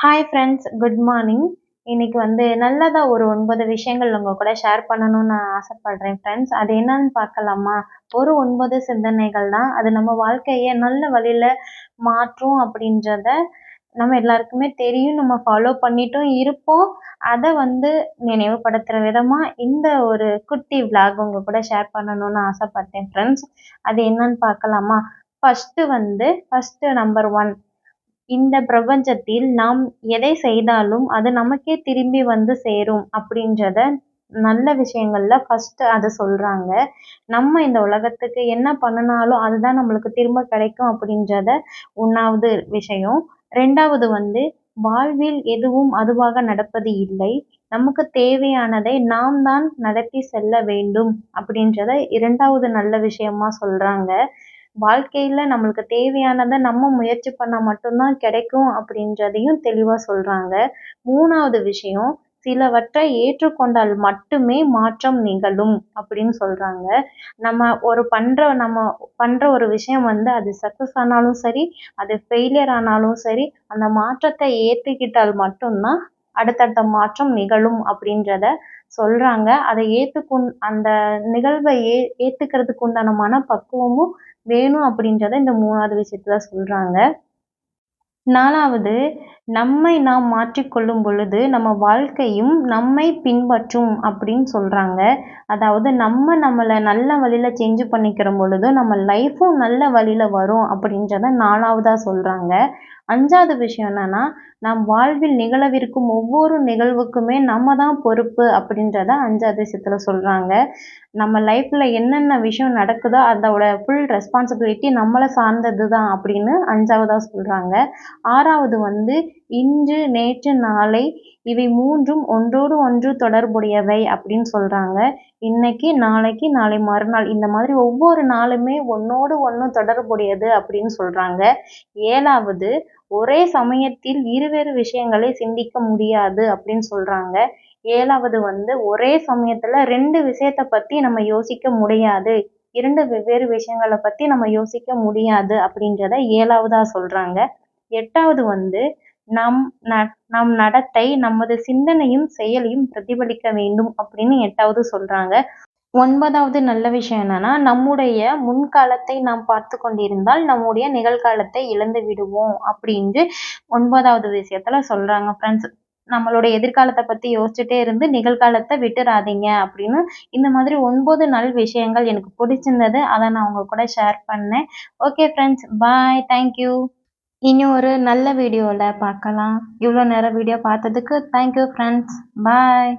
Hi friends good morning இன்னைக்கு வந்து நல்லதாக ஒரு ஒன்பது விஷயங்கள் உங்கள் கூட ஷேர் பண்ணணும்னு நான் ஆசைப்படுறேன் ஃப்ரெண்ட்ஸ் அது என்னன்னு பார்க்கலாமா? ஒரு ஒன்பது சிந்தனைகள் தான். அது நம்ம வாழ்க்கையை நல்ல வழியில் மாற்றும் அப்படின்றத நம்ம எல்லாருக்குமே தெரியும். நம்ம ஃபாலோ பண்ணிட்டும் இருப்போம். அதை வந்து நினைவுபடுத்துகிற விதமாக இந்த ஒரு குட்டி விளாக் உங்கள் கூட ஷேர் பண்ணணும்னு ஆசைப்பட்டேன் ஃப்ரெண்ட்ஸ் அது என்னன்னு பார்க்கலாமா? ஃபஸ்ட்டு வந்து ஃபஸ்ட்டு நம்பர் ஒன் இந்த பிரபஞ்சத்தில் நாம் எதை செய்தாலும் அது நமக்கே திரும்பி வந்து சேரும் அப்படின்றத நல்ல விஷயங்கள்ல ஃபஸ்ட்டு அதை சொல்கிறாங்க நம்ம இந்த உலகத்துக்கு என்ன பண்ணினாலும் அதுதான் நம்மளுக்கு திரும்ப கிடைக்கும் அப்படின்றத ஒன்றாவது விஷயம். ரெண்டாவது வந்து வாழ்வில் எதுவும் அதுவாக நடப்பது இல்லை. நமக்கு தேவையானதை நாம் தான் நடத்தி செல்ல வேண்டும் அப்படின்றத இரண்டாவது நல்ல விஷயமா சொல்கிறாங்க வாழ்க்கையில் நம்மளுக்கு தேவையானதை நம்ம முயற்சி பண்ணால் மட்டும்தான் கிடைக்கும் அப்படின்றதையும் தெளிவாக சொல்கிறாங்க மூணாவது விஷயம் சிலவற்றை ஏற்றுக்கொண்டால் மட்டுமே மாற்றம் நிகழும் அப்படின்னு சொல்கிறாங்க நம்ம ஒரு பண்ணுற நம்ம பண்ணுற ஒரு விஷயம் வந்து அது சக்ஸஸ் ஆனாலும் சரி அது ஃபெயிலியர் ஆனாலும் சரி அந்த மாற்றத்தை ஏற்றுக்கிட்டால் மட்டும்தான் அடுத்தடுத்த மாற்றம் நிகழும் அப்படின்றத சொல்கிறாங்க அதை ஏற்றுக்கொண் அந்த நிகழ்வை ஏ ஏற்றுக்கிறதுக்கு உண்டான மனப்பக்குவமும் வேணும் அப்படின்றத இந்த மூணாவது விஷயத்துல சொல்கிறாங்க நாலாவது நம்மை நாம் மாற்றிக்கொள்ளும் பொழுது நம்ம வாழ்க்கையும் நம்மை பின்பற்றும் அப்படின்னு சொல்கிறாங்க அதாவது நம்ம நம்மளை நல்ல வழியில் சேஞ்சு பண்ணிக்கிற பொழுது நம்ம லைஃப்பும் நல்ல வழியில் வரும் அப்படின்றத நாலாவதாக சொல்கிறாங்க அஞ்சாவது விஷயம் என்னென்னா நம் வாழ்வில் நிகழவிருக்கும் ஒவ்வொரு நிகழ்வுக்குமே நம்ம தான் பொறுப்பு அப்படின்றத அஞ்சாவது விஷயத்தில் சொல்கிறாங்க நம்ம லைஃப்பில் என்னென்ன விஷயம் நடக்குதோ அதோட ஃபுல் ரெஸ்பான்சிபிலிட்டி நம்மளை சார்ந்தது தான் அப்படின்னு அஞ்சாவதாக சொல்கிறாங்க ஆறாவது வந்து இன்று நேற்று நாளை இவை மூன்றும் ஒன்றோடு ஒன்று தொடர்புடையவை அப்படின்னு சொல்கிறாங்க இன்னைக்கு நாளைக்கு நாளை மறுநாள். இந்த மாதிரி ஒவ்வொரு நாளுமே ஒன்றோடு ஒன்று தொடர்புடையது அப்படின்னு சொல்கிறாங்க ஏழாவது ஒரே சமயத்தில் இருவேறு விஷயங்களை சிந்திக்க முடியாது அப்படின்னு சொல்கிறாங்க ஏழாவது வந்து ஒரே சமயத்தில் ரெண்டு விஷயத்தை பற்றி நம்ம யோசிக்க முடியாது. இரண்டு வெவ்வேறு விஷயங்களை பற்றி நம்ம யோசிக்க முடியாது அப்படின்றத ஏழாவதாக சொல்கிறாங்க எட்டாவது வந்து நம் ந நம் நடத்தை நமது சிந்தனையும் செயலையும் பிரதிபலிக்க வேண்டும் அப்படின்னு எட்டாவது சொல்கிறாங்க ஒன்பதாவது நல்ல விஷயம் என்னன்னா நம்முடைய முன்காலத்தை நாம் பார்த்து கொண்டிருந்தால் நம்முடைய நிகழ்காலத்தை இழந்து விடுவோம் அப்படின்ட்டு ஒன்பதாவது விஷயத்துல சொல்றாங்க ஃப்ரெண்ட்ஸ் நம்மளுடைய எதிர்காலத்தை பத்தி யோசிச்சுட்டே இருந்து நிகழ்காலத்தை விட்டுறாதீங்க அப்படின்னு இந்த மாதிரி ஒன்பது நல் விஷயங்கள் எனக்கு பிடிச்சிருந்தது. அதை நான் உங்க கூட ஷேர் பண்ணேன். ஓகே ஃப்ரெண்ட்ஸ் பாய் தேங்க்யூ இனி ஒரு நல்ல வீடியோவில் பார்க்கலாம். இவ்வளோ நேரம் வீடியோ பார்த்ததுக்கு தேங்க்யூ ஃப்ரெண்ட்ஸ் பாய்